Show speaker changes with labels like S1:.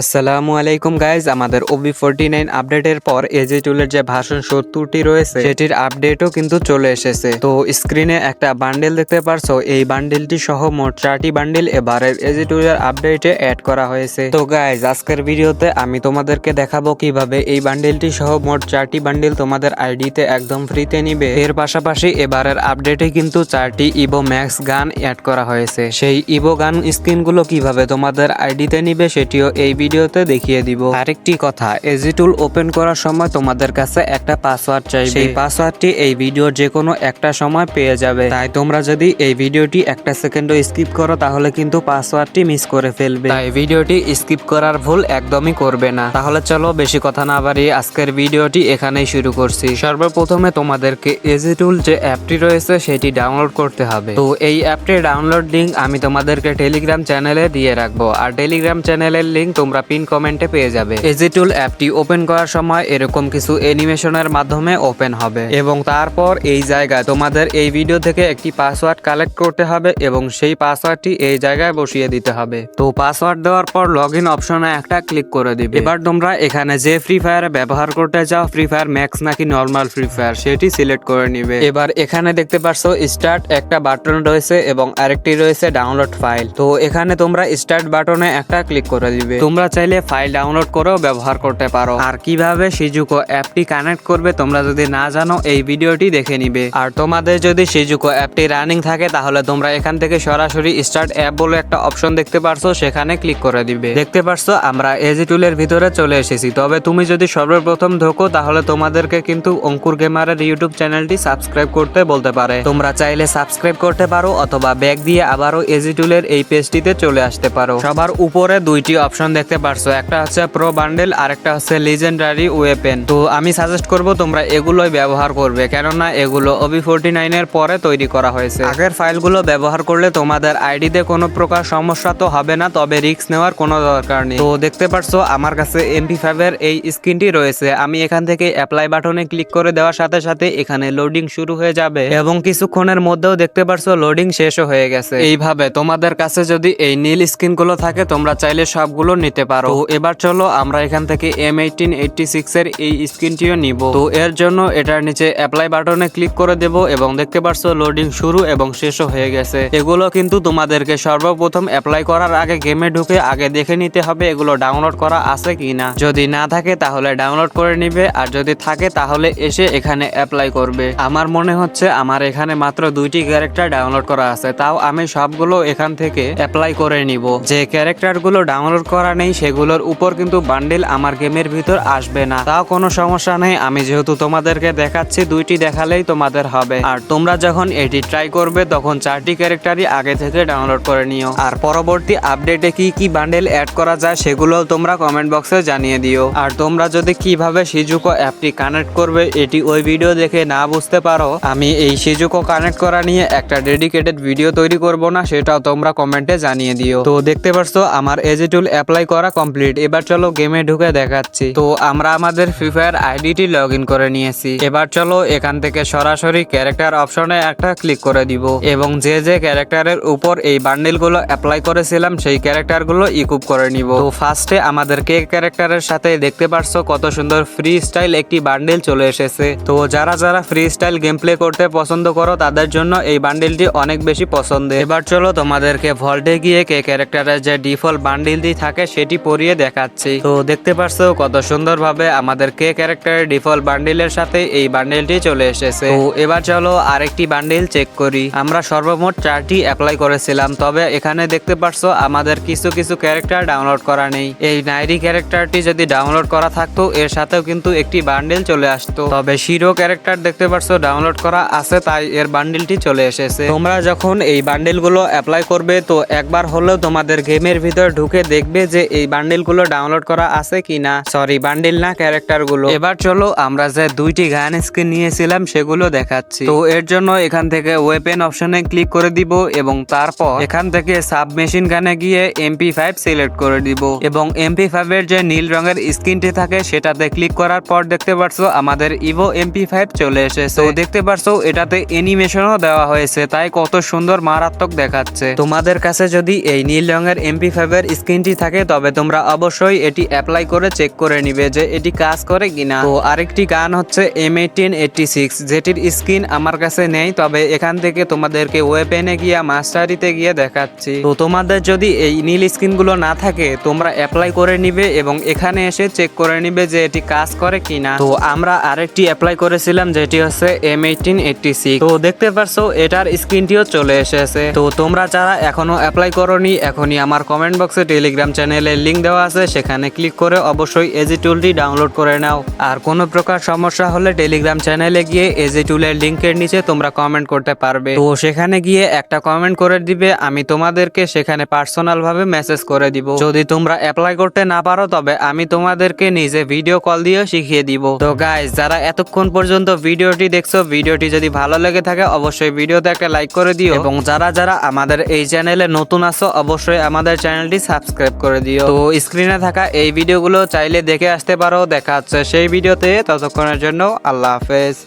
S1: আসসালামু আলাইকুম গাইজ আমাদের ওবি ফোরটি নাইন আপডেটের পর এজি টুলের যে ভাষণ সত্তরটি রয়েছে, সেটির আপডেটও কিন্তু চলে এসেছে। তো স্ক্রিনে একটা বান্ডেল দেখতে পারছ? এই বান্ডেলটি সহ মোট চারটি বান্ডেল এবারের এজি টুলের আপডেটে অ্যাড করা হয়েছে। তো গাইজ আজকের ভিডিওতে আমি তোমাদেরকে দেখাবো কীভাবে এই বান্ডেলটি সহ মোট চারটি বান্ডেল তোমাদের আইডিতে একদম ফ্রিতে নিবে। এর পাশাপাশি এবারের আপডেটে কিন্তু চারটি ইভো ম্যাক্স গান অ্যাড করা হয়েছে। সেই ইভো গান স্ক্রিনগুলো কীভাবে তোমাদের আইডিতে নিবে, সেটিও এই ভিডিওতে দেখিয়ে দিব। আরেকটি কথা এজি টুল ওপেন করার সময় তোমাদের কাছে একটা পাসওয়ার্ড চাইবে। সেই পাসওয়ার্ডটি এই ভিডিওর যে কোনো একটা সময় পেয়ে যাবে। তাই তোমরা যদি এই ভিডিওটি একটা সেকেন্ডও স্কিপ করো, তাহলে কিন্তু পাসওয়ার্ডটি মিস করে ফেলবে। তাই ভিডিওটি স্কিপ করার ভুল একদমই করবে না। তাহলে চলো বেশি কথা না বাড়িয়ে আজকের ভিডিওটি এখানেই শুরু করছি। সর্বপ্রথমে তোমাদেরকে এজি টুল যে অ্যাপটি রয়েছে, সেটি ডাউনলোড করতে হবে। তো এই অ্যাপটির ডাউনলোড লিঙ্ক আমি তোমাদেরকে টেলিগ্রাম চ্যানেলে দিয়ে রাখব। আর টেলিগ্রাম চ্যানেলের লিঙ্ক তোমরা পিন কমেন্টে পেয়ে যাবে। এজি টুল অ্যাপটি ওপেন করার সময় এরকম কিছু অ্যানিমেশনের মাধ্যমে ওপেন হবে। এবং তারপর এই জায়গায় তোমাদের এই ভিডিও থেকে একটি পাসওয়ার্ড কালেক্ট করতে হবে এবং সেই পাসওয়ার্ডটি এই জায়গায় বসিয়ে দিতে হবে। তো পাসওয়ার্ড দেওয়ার পর লগ ইন অপশনে একটা ক্লিক করে দিবে। এবার তোমরা এখানে যে ফ্রি ফায়ার ব্যবহার করতে চাও ফ্রি ফায়ার ম্যাক্স নাকি নর্মাল ফ্রি ফায়ার সেটি সিলেক্ট করে নিবে। এবার এখানে দেখতে পাচ্ছ স্টার্ট একটা বাটন রয়েছে এবং আরেকটি রয়েছে ডাউনলোড ফাইল তো এখানে তোমরা স্টার্ট বাটনে একটা ক্লিক করে দিবে। তোমরা চাইলে ফাইল ডাউনলোড করেও ব্যবহার করতে পারো। আর কীভাবে সিজুকো অ্যাপটি কানেক্ট করবে তোমরা যদি না জানো, এই ভিডিওটি দেখে নিবে। আর তোমাদের যদি সিজুকো অ্যাপটি রানিং থাকে, তাহলে তোমরা এখান থেকে সরাসরি স্টার্ট অ্যাপ বলে একটা অপশন দেখতে পারছ, সেখানে ক্লিক করে দিবে। দেখতে পারছ, আমরা এজি টুলের ভিতরে চলে এসেছি। তবে তুমি যদি সর্বপ্রথম ঢোকো, তাহলে তোমাদেরকে কিন্তু অঙ্কুর গেমারের ইউটিউব চ্যানেলটি সাবস্ক্রাইব করতে বলতে পারে। তোমরা চাইলে সাবস্ক্রাইব করতে পারো, অথবা ব্যাগ দিয়ে আবারও এজি টুলের এই পেজটিতে চলে আসতে পারো। সবার উপরে দুইটি অপশন দেখতে পারছ, একটা হচ্ছে প্রো বান্ডেল আর একটা হচ্ছে লিজেন্ডারি ওয়েপেন তো আমি সাজেস্ট করব তোমরা এগুলোই ব্যবহার করবে, কেননা এগুলো ওবি ফোরটি নাইনের পরে তৈরি করা হয়েছে। আগের ফাইলগুলো ব্যবহার করলে তোমাদের আইডিতে কোনো প্রকার সমস্যা তো হবে না, তবে রিস্ক নেওয়ার কোনো দরকার নেই। তো দেখতে পারছ, আমার কাছে এমপি ফাইভের এই স্ক্রিনটি রয়েছে। আমি এখান থেকে অ্যাপ্লাই বাটনে ক্লিক করে দেওয়ার সাথে সাথে এখানে লোডিং শুরু হয়ে যাবে, এবং কিছুক্ষণের মধ্যেও দেখতে পারছ লোডিং শেষও হয়ে গেছে। এইভাবে তোমাদের কাছে যদি এই নীল স্ক্রিনগুলো থাকে, তোমরা চাইলে সবগুলো নিতে পারো। তো এবার চলো আমরা এখান থেকে এম এইটিন এইটটি সিক্স এর এই স্ক্রিনটিও নিব। তো এর জন্য এটার নিচে অ্যাপ্লাই বাটনে ক্লিক করে দেব এবং দেখতে পারছ লোডিং শুরু এবং শেষও হয়ে গেছে। এগুলো কিন্তু তোমাদেরকে সর্বপ্রথম অ্যাপ্লাই করার আগে গেমে ঢুকে আগে দেখে নিতে হবে এগুলো ডাউনলোড করা আছে কিনা। যদি না থাকে তাহলে ডাউনলোড করে নিবে, আর যদি থাকে তাহলে এসে এখানে অ্যাপ্লাই করবে। আমার মনে হচ্ছে আমার এখানে মাত্র দুইটি ক্যারেক্টার ডাউনলোড করা আছে, তাও আমি সবগুলো এখান থেকে অ্যাপ্লাই করে নিব। যে ক্যারেক্টারগুলো ডাউনলোড করা নেই সেগুলোর উপর কিন্তু বান্ডেল আমার গেমের ভিতর আসবে না। তাও কোনো সমস্যা নেই, আমি যেহেতু তোমাদেরকে দেখাচ্ছি, দুইটি দেখালেই তোমাদের হবে। আর তোমরা যখন এটি ট্রাই করবে, তখন চারটি ক্যারেক্টারই আগে থেকে ডাউনলোড করে নিও। আর পরবর্তী আপডেটে কি কি বান্ডেল অ্যাড করা যায়, সেগুলো তোমরা কমেন্ট বক্সে জানিয়ে দিও। আর তোমরা যদি কীভাবে সিজুকো অ্যাপটি কানেক্ট করবে, এটি ওই ভিডিও দেখে না বুঝতে পারো, আমি এই সিজুকো কানেক্ট করা নিয়ে একটা ডেডিকেটেড ভিডিও তৈরি করব না, সেটাও তোমরা কমেন্টে জানিয়ে দিও। তো দেখতে পারছ, আমার এজি টুল অ্যাপ্লাই করা কমপ্লিট এবার চলো গেমে ঢুকে দেখাচ্ছি। তো আমরা আমাদের ফ্রি ফায়ার আইডিটি লগ ইন করে নিয়েছি। এবার চলো এখান থেকে সরাসরি ক্যারেক্টার অপশনে একটা ক্লিক করে দিব। এবং যে যে ক্যারেক্টারের উপর এই বান্ডিলগুলো অ্যাপ্লাই করেছিলাম, সেই ক্যারেক্টারগুলো ইকুপ করে নিব। তো ফার্স্টে আমাদের কে ক্যারেক্টারের সাথে দেখতে পারছ কত সুন্দর ফ্রি স্টাইল একটি বান্ডিল চলে এসেছে। তো যারা যারা ফ্রি স্টাইল গেম প্লে করতে পছন্দ করো, তাদের জন্য এই বান্ডিলটি অনেক বেশি পছন্দের। এবার চলো তোমাদেরকে ভল্টে গিয়ে কে ক্যারেক্টারের যে ডিফল্ট বান্ডিলটি থাকে সেটি পরিয়ে দেখাচ্ছি। তো দেখতে পারছ কত সুন্দরভাবে আমাদের কে ক্যারেক্টারের ডিফল্ট বান্ডিলের সাথে এই বান্ডিলটি চলে এসেছে। তো এবার চলো আরেকটি বান্ডিল চেক করি। আমরা সর্বমোট চারটি অ্যাপ্লাই করেছিলাম, তবে এখানে দেখতে পারছ আমাদের কিছু কিছু ক্যারেক্টার ডাউনলোড করা নেই। এই নাইরি ক্যারেক্টারটি যদি ডাউনলোড করা থাকতো, এর সাথেও কিন্তু একটি বান্ডিল চলে আসতো। তবে শিরো ক্যারেক্টার দেখতে পারছ ডাউনলোড করা আছে, তাই এর বান্ডিলটি চলে এসেছে। তোমরা যখন এই বান্ডিলগুলো অ্যাপ্লাই করবে, তো একবার হলেও তোমাদের গেমের ভিতর ঢুকে দেখবে যে এই বান্ডিলগুলো ডাউনলোড করা আছে কিনা? সরি বান্ডিল না ক্যারেক্টারগুলো এবার চলো, আমরা যে দুইটি গান স্কিন নিয়েছিলাম, সেগুলো দেখাচ্ছি। তো এর জন্য এখান থেকে ওয়েপেন অপশনে ক্লিক করে দিব এবং তারপর এখান থেকে সাব মেশিন গানে গিয়ে এমপি ফাইভ সিলেক্ট করে দিব। এবং এমপি ফাইভ এর যে নীল রঙের স্ক্রিনটি থাকে, সেটাতে ক্লিক করার পর দেখতে পারছ, আমাদের ইভো এমপি ফাইভ চলে এসেছে। তো দেখতে পারছ, এটাতে অ্যানিমেশনও দেওয়া হয়েছে, তাই কত সুন্দর মারাত্মক দেখাচ্ছে। তোমাদের কাছে যদি এই নীল রঙের এমপি ফাইভ এর স্ক্রিনটি থাকে, তবে তবে তোমরা অবশ্যই এটি অ্যাপ্লাই করে চেক করে নিবে যে এটি কাজ করে কিনা। তো আরেকটি গান হচ্ছে এম এইটিন এইটটি সিক্স যেটির স্ক্রিন আমার কাছে নেই, তবে এখান থেকে তোমাদেরকে ওয়েপেনে গিয়ে মাস্টারিতে গিয়ে দেখাচ্ছি। তো তোমাদের যদি এই নীল স্কিনগুলো না থাকে, তোমরা অ্যাপ্লাই করে নিবে এবং এখানে এসে চেক করে নিবে যে এটি কাজ করে কিনা। তো আমরা আরেকটি অ্যাপ্লাই করেছিলাম, যেটি হচ্ছে এম এইটিন এইটটি সিক্স তো দেখতে পারছ, এটার স্ক্রিনটিও চলে এসেছে। তো তোমরা যারা এখনও অ্যাপ্লাই করনি, এখনই আমার কমেন্ট বক্সে টেলিগ্রাম চ্যানেলের লিংক দেওয়া আছে, সেখানে ক্লিক করে অবশ্যই এজি টুলটি ডাউনলোড করে নাও। আর কোনো প্রকার সমস্যা হলে টেলিগ্রাম চ্যানেলে গিয়ে এজি টুলের লিংকের নিচে তোমরা কমেন্ট করতে পারবে। তো সেখানে গিয়ে একটা কমেন্ট করে দিবে, আমি তোমাদেরকে সেখানে পার্সোনাল ভাবে মেসেজ করে দিব। যদি তোমরা অ্যাপ্লাই করতে না পারো, তবে আমি তোমাদেরকে নিজে ভিডিও কল দিয়েও শিখিয়ে দিব। তো গাইজ যারা এতক্ষণ পর্যন্ত ভিডিওটি দেখছ, ভিডিওটি যদি ভালো লেগে থাকে, অবশ্যই ভিডিওতে একটা লাইক করে দিও। এবং যারা যারা আমাদের এই চ্যানেলে নতুন আছো, অবশ্যই আমাদের চ্যানেলটি সাবস্ক্রাইব করে দিও। তো স্ক্রিনে থাকা এই ভিডিওগুলো চাইলে দেখে আসতে পারো। দেখা হচ্ছে সেই ভিডিওতে। ততক্ষণের জন্য আল্লাহ হাফেজ।